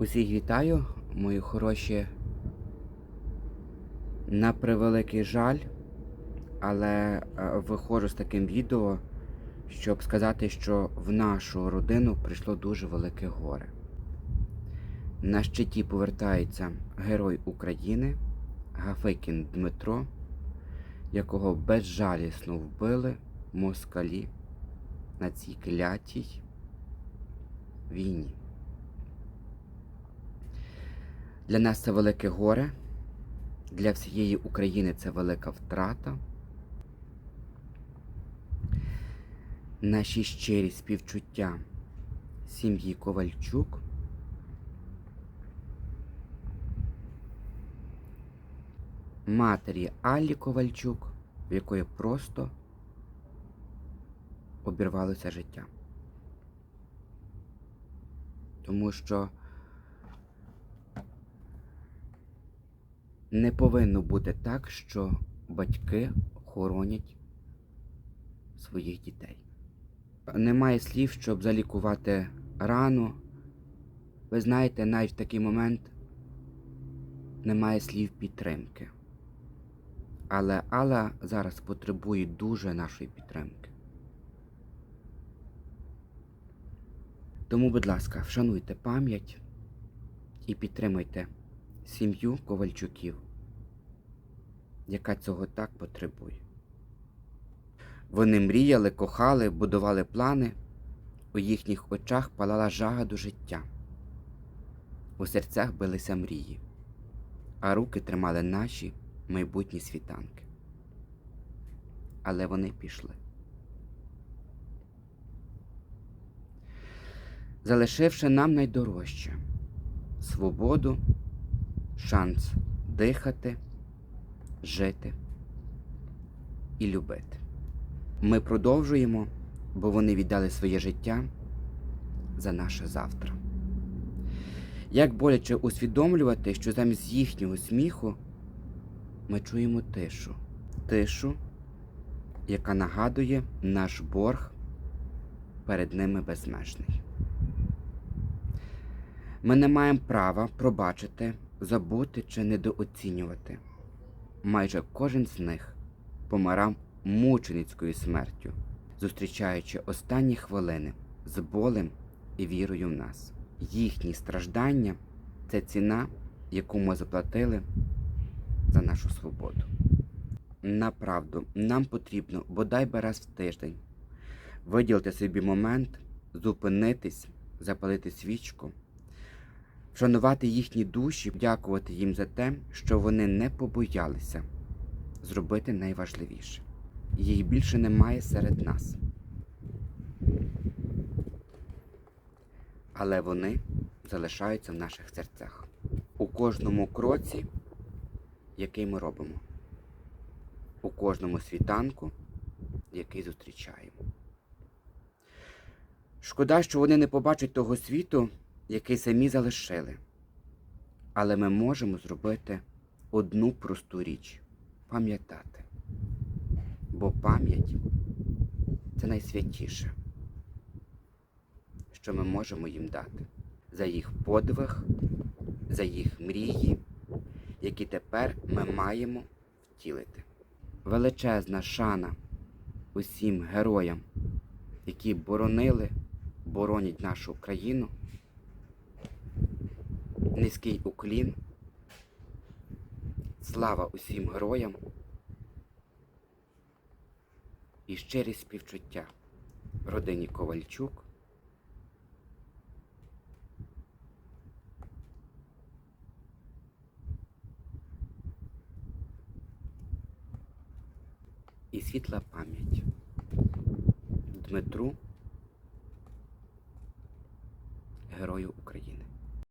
Усіх вітаю, мої хороші. На превеликий жаль, але е, виходжу з таким відео, щоб сказати, що в нашу родину прийшло дуже велике горе. На щиті повертається герой України Гафикін Дмитро, якого безжалісно вбили москалі на цій клятій війні. Для нас це велике горе, для всієї України це велика втрата. Наші щирі співчуття сім'ї Ковальчук. Матері Аллі Ковальчук, в якої просто обірвалося життя. Тому що Не повинно бути так, що батьки хоронять своїх дітей. Немає слів, щоб залікувати рану. Ви знаєте, навіть в такий момент немає слів підтримки. Але Алла зараз потребує дуже нашої підтримки. Тому, будь ласка, вшануйте пам'ять і підтримуйте сім'ю Ковальчуків, яка цього так потребує. Вони мріяли, кохали, будували плани, у їхніх очах палала жага до життя, у серцях билися мрії, а руки тримали наші майбутні світанки. Але вони пішли. Залишивши нам найдорожче свободу шанс дихати, жити і любити. Ми продовжуємо, бо вони віддали своє життя за наше завтра. Як боляче усвідомлювати, що замість їхнього сміху ми чуємо тишу, тишу, яка нагадує наш борг перед ними безмежний. Ми не маємо права пробачити забути чи недооцінювати. Майже кожен з них помирав мученицькою смертю, зустрічаючи останні хвилини з болем і вірою в нас. Їхні страждання це ціна, яку ми заплатили за нашу свободу. Направду, нам потрібно бодай би раз в тиждень виділити собі момент, зупинитись, запалити свічку вшанувати їхні душі, дякувати їм за те, що вони не побоялися зробити найважливіше. Їх більше немає серед нас. Але вони залишаються в наших серцях у кожному кроці, який ми робимо, у кожному світанку, який зустрічаємо. Шкода, що вони не побачать того світу який самі залишили. Але ми можемо зробити одну просту річ пам'ятати. Бо пам'ять це найсвятіше, що ми можемо їм дати за їх подвиг, за їх мрії, які тепер ми маємо втілити. Величезна шана усім героям, які боронили, боронять нашу країну низький уклін, слава усім героям і щирі співчуття родині Ковальчук. І світла пам'ять Дмитру, Герою України.